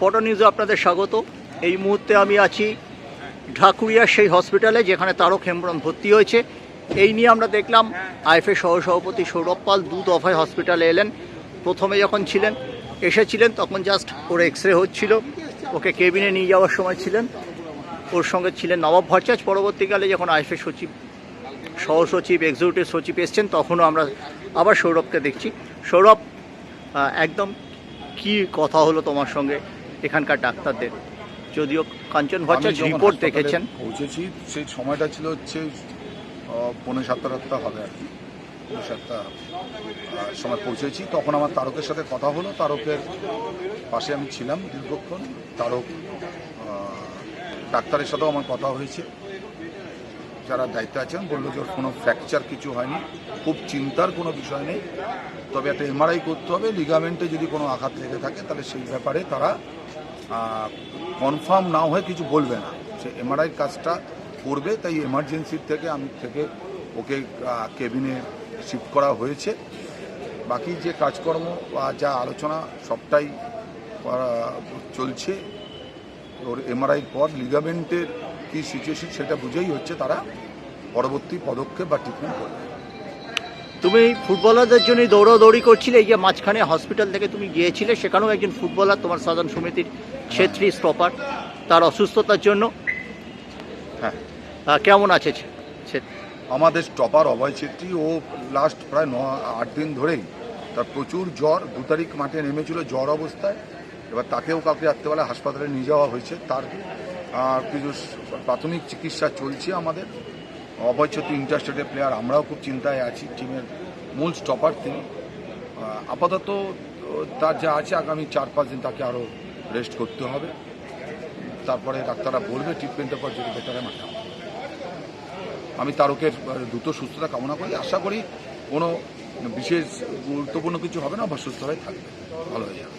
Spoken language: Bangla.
ফটো নিউজে আপনাদের স্বাগত। এই মুহূর্তে আমি আছি ঢাকুরিয়ার সেই হসপিটালে যেখানে তারক হেমব্রম ভর্তি হয়েছে। এই নিয়ে আমরা দেখলাম আইএফএ সহসভাপতি সৌরভ পাল দু দফায় হসপিটালে এলেন। প্রথমে যখন ছিলেন, এসেছিলেন, তখন জাস্ট ওর এক্স রে হচ্ছিল। ওকে কেবিনে নিয়ে যাওয়ার সময় ছিলেন। ওর সঙ্গে ছিলেন নবাব ভট্টাচার্য। পরবর্তীকালে যখন আইএফএ সচিব, সহসচিব এক্সিকিউটিভ সচিব এসছেন, তখনও আমরা আবার সৌরভকে দেখছি। সৌরভ একদম কি কথা হলো তোমার সঙ্গে? এখানকার ডাক্তারদের। যদিও কাঞ্চন আমি ভট্টাচার্য রিপোর্ট দেখেছেন। পৌঁছেছি সেই সময়টা ছিল হচ্ছে পৌনে সাতটা আটটা হবে আর কি। পৌনে সাতটা সময় পৌঁছেছি। তখন আমার তারকের সাথে কথা হলো। তারকের পাশে আমি ছিলাম দীর্ঘক্ষণ। তারক ডাক্তারের সাথেও আমার কথা হয়েছে। যারা দায়িত্বে আছেন বলল যে কোনো ফ্র্যাকচার কিছু হয়নি। খুব চিন্তার কোনো বিষয় নেই। তবে একটা এমআরআই করতে হবে। লিগামেন্টে যদি কোনো আঘাত লেগে থাকে তাহলে সেই ব্যাপারে তারা কনফার্ম না হয়ে কিছু বলবে না। সে এমআরআই কাজটা করবে, তাই এমার্জেন্সির থেকে আমি থেকে ওকে কেবিনে শিফট করা হয়েছে। বাকি যে কাজকর্ম বা যা আলোচনা, সবটাই চলছে। ওর এমআরআই পর লিগামেন্টের কী সিচুয়েশন সেটা বুঝেই হচ্ছে তারা পরবর্তী পদক্ষেপ বা ট্রিটমেন্ট করবে। তুমি ফুটবলারদের জন্য দৌড়াদৌড়ি করছিলে, এই যে মাঝখানে হসপিটাল থেকে তুমি গিয়েছিলে, সেখানেও একজন ফুটবলার, তোমার সাধারণ সমিতির ছেত্রী স্টপার তার অসুস্থতার জন্য। হ্যাঁ কেমন আছে আমাদের স্টপার অভয় ছেত্রী, ও লাস্ট প্রায় ন, আট দিন ধরেই তার প্রচুর জ্বর, দু তারিখ মাঠে নেমেছিল জ্বর অবস্থায়, এবার তাকেও কাউকে রাত্রেবেলা হাসপাতালে নিয়ে যাওয়া হয়েছে, তার কিছু প্রাথমিক চিকিৎসা চলছে আমাদের। অভয় ছেত্রী ইন্টারস্টেটের প্লেয়ার আমরাও খুব চিন্তায় আছি টিমের মূল স্টপার তিনি। আপাতত তার যা আছে, আগামী চার পাঁচ দিন তাকে আরও রেস্ট করতে হবে। তারপরে ডাক্তাররা বলবে ট্রিটমেন্টের পর যদি বেটারে মাঠে আমি তারকের দ্রুত সুস্থতা কামনা করি। আশা করি কোনো বিশেষ গুরুত্বপূর্ণ কিছু হবে না, বা সুস্থ হয়ে থাকবে। ভালো হয়ে যাবে।